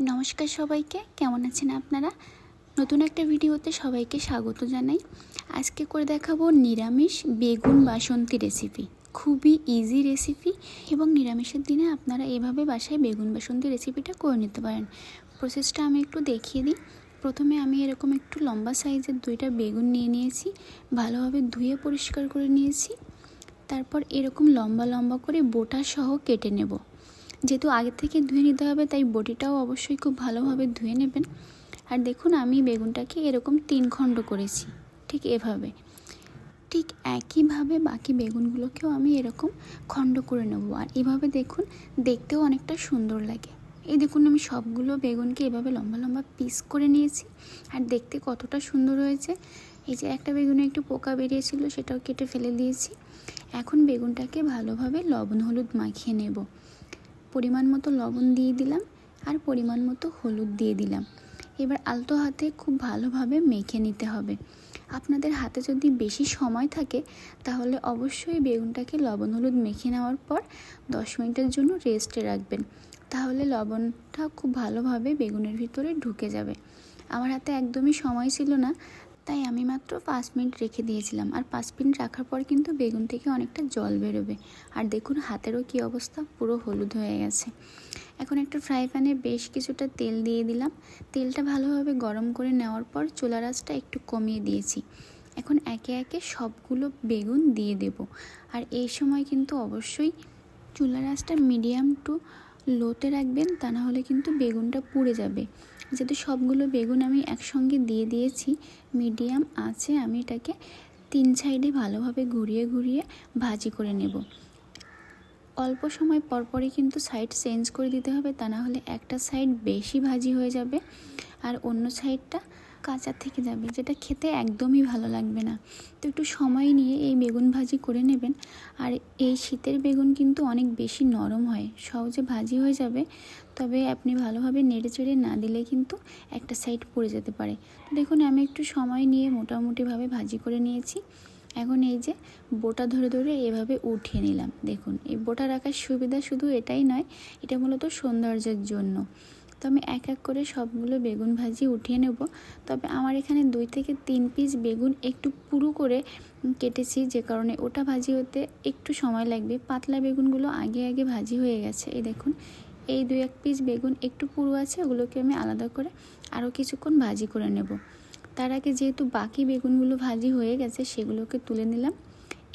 নমস্কার সবাইকে, কেমন আছেন আপনারা? নতুন একটা ভিডিওতে সবাইকে স্বাগত জানাই। আজকে করে দেখাবো নিরামিষ বেগুন বাসন্তী রেসিপি খুবই ইজি রেসিপি এবং নিরামিষের দিনে আপনারা এভাবে বাসায় বেগুন বাসন্তী রেসিপিটা করে নিতে পারেন। প্রসেসটা আমি একটু দেখিয়ে দিই। প্রথমে আমি এরকম একটু লম্বা সাইজের দুইটা বেগুন নিয়ে নিয়েছি। ভালোভাবে ধুয়ে পরিষ্কার করে নিয়েছি। তারপর এরকম লম্বা লম্বা করে বোটা সহ কেটে নেব। যেহেতু আগে থেকে ধুয়ে নিতে হবে, তাই বটিটাও অবশ্যই খুব ভালোভাবে ধুয়ে নেবেন। আর দেখুন, আমি বেগুনটাকে এরকম তিন খণ্ড করেছি, ঠিক এভাবে। ঠিক একইভাবে বাকি বেগুনগুলোকেও আমি এরকম খণ্ড করে নেব। আর এভাবে দেখুন, দেখতেও অনেকটা সুন্দর লাগে। এই দেখুন, আমি সবগুলো বেগুনকে এভাবে লম্বা লম্বা পিস করে নিয়েছি, আর দেখতে কতটা সুন্দর হয়েছে। এই যে একটা বেগুনে একটু পোকা বেরিয়েছিল, সেটাও কেটে ফেলে দিয়েছি। এখন বেগুনটাকে ভালোভাবে লবণ হলুদ মাখিয়ে নেব। পরিমাণ মতো লবণ দিয়ে দিলাম আর পরিমাণ মতো হলুদ দিয়ে দিলাম। এবার আলতো হাতে খুব ভালোভাবে মেখে নিতে হবে। আপনাদের হাতে যদি বেশি সময় থাকে, তাহলে অবশ্যই বেগুনটাকে লবণ হলুদ মেখে নেওয়ার পর দশ মিনিটের জন্য রেস্টে রাখবেন। তাহলে লবণটা খুব ভালোভাবে বেগুনের ভিতরে ঢুকে যাবে। আমার হাতে একদমই সময় ছিল না তাই আমি মাত্র পাঁচ মিনিট রেখে দিয়েছিলাম। আর পাঁচ মিনিট রাখার পর কিন্তু বেগুন থেকে অনেকটা জল বেরোবে। আর দেখুন, হাতেরও কী অবস্থা? পুরো হলুদ হয়ে গেছে। এখন একটা ফ্রাই প্যানে বেশ কিছুটা তেল দিয়ে দিলাম। তেলটা ভালোভাবে গরম করে নেওয়ার পর চুলা রাসটা একটু কমিয়ে দিয়েছি। এখন একে একে সবগুলো বেগুন দিয়ে দেব। আর এই সময় কিন্তু অবশ্যই চুলা রাসটা মিডিয়াম টু লোতে রাখবেন, তা না হলে কিন্তু বেগুনটা পুড়ে যাবে। যেহেতু সবগুলো বেগুন আমি একসঙ্গে দিয়ে দিয়েছি, মিডিয়াম আছে, আমি এটাকে তিন সাইডে ভালোভাবে ঘুরিয়ে ঘুরিয়ে ভাজি করে নেব। অল্প সময় পরপরই কিন্তু সাইড চেঞ্জ করে দিতে হবে, তা না হলে একটা সাইড বেশি ভাজি হয়ে যাবে, আর অন্য সাইডটা কাঁচা থেকে যাবে, যেটা খেতে একদমই ভালো লাগবে না। তো একটু সময় নিয়ে এই বেগুন ভাজি করে নেবেন। আর এই শীতের বেগুন কিন্তু অনেক বেশি নরম হয়, সহজে ভাজি হয়ে যাবে। তবে আপনি ভালোভাবে নেড়ে চেড়ে না দিলে কিন্তু একটা সাইড পড়ে যেতে পারে। তো দেখুন, আমি একটু সময় নিয়ে মোটামুটিভাবে ভাজি করে নিয়েছি। এখন এই যে বোটা ধরে ধরে এভাবে উঠিয়ে নিলাম। দেখুন, এই বোটা রাখার সুবিধা শুধু এটাই নয়, এটা মূলত সৌন্দর্যের জন্য। আমি এক এক করে সবগুলো বেগুন ভাজি উঠিয়ে নেব। তবে আমার এখানে দুই থেকে তিন পিস বেগুন একটু পুরু করে কেটেছি, যে কারণে ওটা ভাজি হতে একটু সময় লাগবে। পাতলা বেগুনগুলো আগে আগে ভাজি হয়ে গেছে। এই দেখুন, এই দুই এক পিস বেগুন একটু পুরু আছে, ওগুলোকে আমি আলাদা করে আরও কিছুক্ষণ ভাজি করে নেব। তার আগে যেহেতু বাকি বেগুনগুলো ভাজি হয়ে গেছে, সেগুলোকে তুলে নিলাম।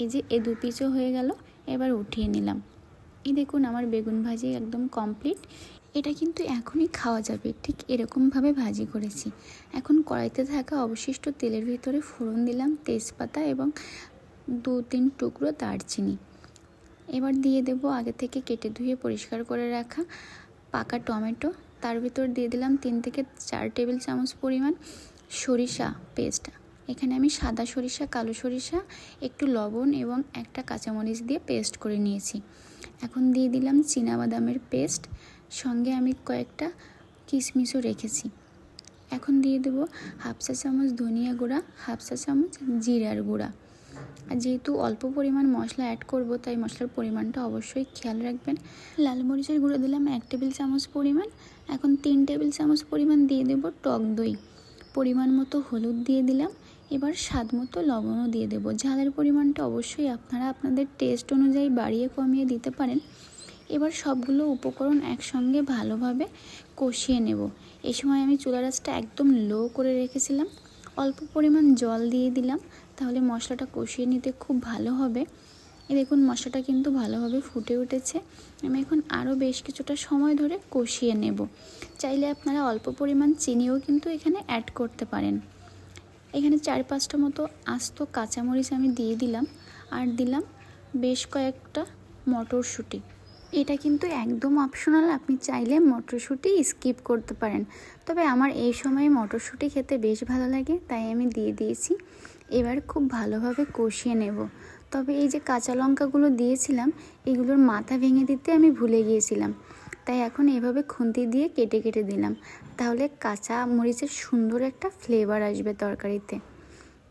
এই যে এ দু পিসও হয়ে গেল, এবার উঠিয়ে নিলাম। এই দেখুন, আমার বেগুন ভাজি একদম কমপ্লিট। এটা কিন্তু এখনই খাওয়া যাবে। ঠিক এরকমভাবে ভাজি করেছি। এখন কড়াইতে থাকা অবশিষ্ট তেলের ভিতরে ফোড়ন দিলাম, তেজপাতা এবং দু তিন টুকরো দারচিনি। এবার দিয়ে দেব আগে থেকে কেটে ধুয়ে পরিষ্কার করে রাখা পাকা টমেটো। তার ভিতর দিয়ে দিলাম তিন থেকে চার টেবিল চামচ পরিমাণ সরিষা পেস্ট। এখানে আমি সাদা সরিষা, কালো সরিষা, একটু লবণ এবং একটা কাঁচামরিচ দিয়ে পেস্ট করে নিয়েছি। এখন দিয়ে দিলাম বাদামের পেস্ট। সঙ্গে আমি কয়েকটা কিশমিশও রেখেছি। এখন দিয়ে দেব হাফ চা চামচ ধনিয়া গুঁড়া, হাফ চা চামচ জিরার গুঁড়া। আর যেহেতু অল্প পরিমাণ মশলা অ্যাড করব, তাই মশলার পরিমাণটা অবশ্যই খেয়াল রাখবেন। লাল মরিচের গুঁড়ো দিলাম এক টেবিল চামচ পরিমাণ। এখন তিন টেবিল চামচ পরিমাণ দিয়ে দেব টক দই। পরিমাণ মতো হলুদ দিয়ে দিলাম। এবার স্বাদ মতো লবণও দিয়ে দেবো। ঝালের পরিমাণটা অবশ্যই আপনারা আপনাদের টেস্ট অনুযায়ী বাড়িয়ে কমিয়ে দিতে পারেন। এবার সবগুলো উপকরণ একসঙ্গে ভালোভাবে কষিয়ে নেব। এই সময় আমি চুলা রাসটা একদম লো করে রেখেছিলাম। অল্প পরিমাণ জল দিয়ে দিলাম, তাহলে মশলাটা কষিয়ে নিতে খুব ভালো হবে। এ দেখুন, মশলাটা কিন্তু ভালোভাবে ফুটে উঠেছে। আমি এখন আরও বেশ কিছুটা সময় ধরে কষিয়ে নেব। চাইলে আপনারা অল্প পরিমাণ চিনিও কিন্তু এখানে অ্যাড করতে পারেন। এখানে চার পাঁচটা মতো আস্ত কাঁচামরিচ আমি দিয়ে দিলাম। আর দিলাম বেশ কয়েকটা মটরশুঁটি। এটা কিন্তু একদম অপশনাল আপনি চাইলে মটরশুঁটি স্কিপ করতে পারেন। তবে আমার এই সময় মটরশুঁটি খেতে বেশ ভালো লাগে, তাই আমি দিয়ে দিয়েছি। এবার খুব ভালোভাবে কষিয়ে নেব। তবে এই যে কাঁচা লঙ্কাগুলো দিয়েছিলাম, এগুলোর মাথা ভেঙে দিতে আমি ভুলে গিয়েছিলাম। তাই এখন এভাবে খুন্তি দিয়ে কেটে কেটে দিলাম। তাহলে কাঁচা মরিচের সুন্দর একটা ফ্লেভার আসবে তরকারিতে।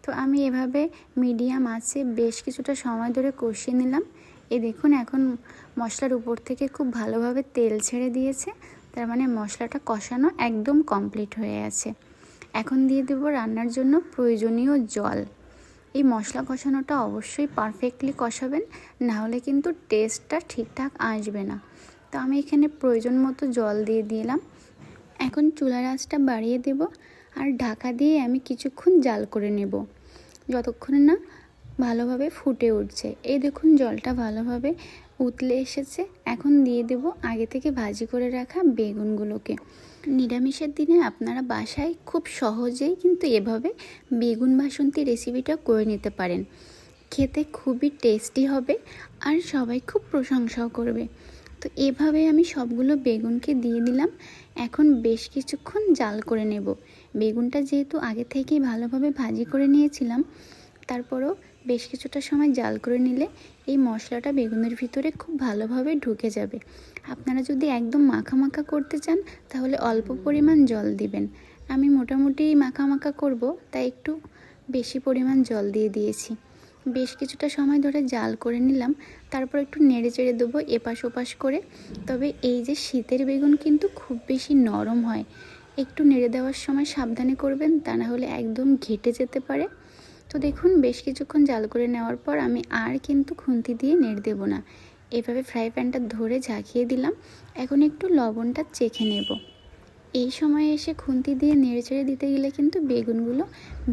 তো আমি এভাবে মিডিয়াম আছে, বেশ কিছুটা সময় ধরে কষিয়ে নিলাম। এই দেখুন, এখন মশলার উপর থেকে খুব ভালোভাবে তেল ছেড়ে দিয়েছে। তার মানে মশলাটা কষানো একদম কমপ্লিট হয়ে আছে এখন দিয়ে দেবো রান্নার জন্য প্রয়োজনীয় জল। এই মশলা কষানোটা অবশ্যই পারফেক্টলি কষাবেন, না হলে কিন্তু টেস্টটা ঠিকঠাক আসবে না। তো আমি এখানে প্রয়োজন মতো জল দিয়ে দিলাম। এখন চুলার আঁচটা বাড়িয়ে দেব আর ঢাকা দিয়ে আমি কিছুক্ষণ জাল করে নেব। যতক্ষণ না ভালোভাবে ফুটে উঠছে। এই দেখুন, জলটা ভালোভাবে উতলে এসেছে। এখন দিয়ে দেব আগে থেকে ভাজি করে রাখা বেগুনগুলোকে। নিরামিষের দিনে আপনারা বাসায় খুব সহজেই কিন্তু এভাবে বেগুন বাসন্তী রেসিপিটা করে নিতে পারেন। খেতে খুবই টেস্টি হবে আর সবাই খুব প্রশংসাও করবে। তো এভাবে আমি সবগুলো বেগুনকে দিয়ে দিলাম। এখন বেশ কিছুক্ষণ জাল করে নেব। বেগুনটা যেহেতু আগে থেকেই ভালোভাবে ভাজি করে নিয়েছিলাম, তারপরও বেশ কিছুটা সময় জাল করে নিলে এই মশলাটা বেগুনের ভিতরে খুব ভালোভাবে ঢুকে যাবে। আপনারা যদি একদম মাখা মাখা করতে চান, তাহলে অল্প পরিমাণ জল দিবেন। আমি মোটামুটি মাখা মাখা করব, তাই একটু বেশি পরিমাণ জল দিয়ে দিয়েছি। বেশ কিছুটা সময় ধরে জাল করে নিলাম, তারপর একটু নেড়ে চেড়ে দেবো এপাশ ওপাশ করে। তবে এই যে শীতের বেগুন কিন্তু খুব বেশি নরম হয়, একটু নেড়ে দেওয়ার সময় সাবধানে করবেন, তা না হলে একদম ঘেটে যেতে পারে। তো দেখুন, বেশ কিছুক্ষণ জাল করে নেওয়ার পর আমি আর কিন্তু খুন্তি দিয়ে নেড়ে দেবো না। এভাবে ফ্রাই প্যানটা ধরে ঝাঁকিয়ে দিলাম। এখন একটু লবণটা চেখে নেব। এই সময়ে এসে খুন্তি দিয়ে নেড়েচেড়ে দিতে গেলে কিন্তু বেগুনগুলো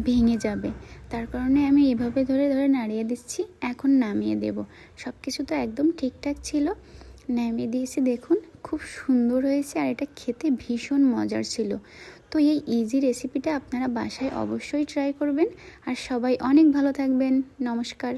ভেঙে যাবে। তার কারণে আমি এভাবে ধরে ধরে নাড়িয়ে দিচ্ছি, এখন নামিয়ে দেব। সব কিছু তো একদম ঠিকঠাক ছিল। নামিয়ে দিয়েছি, দেখুন, খুব সুন্দর হয়েছে আর এটা খেতে ভীষণ মজার ছিল। তো এই ইজি রেসিপিটা আপনারা বাসায় অবশ্যই ট্রাই করবেন। আর সবাই অনেক ভালো থাকবেন। নমস্কার।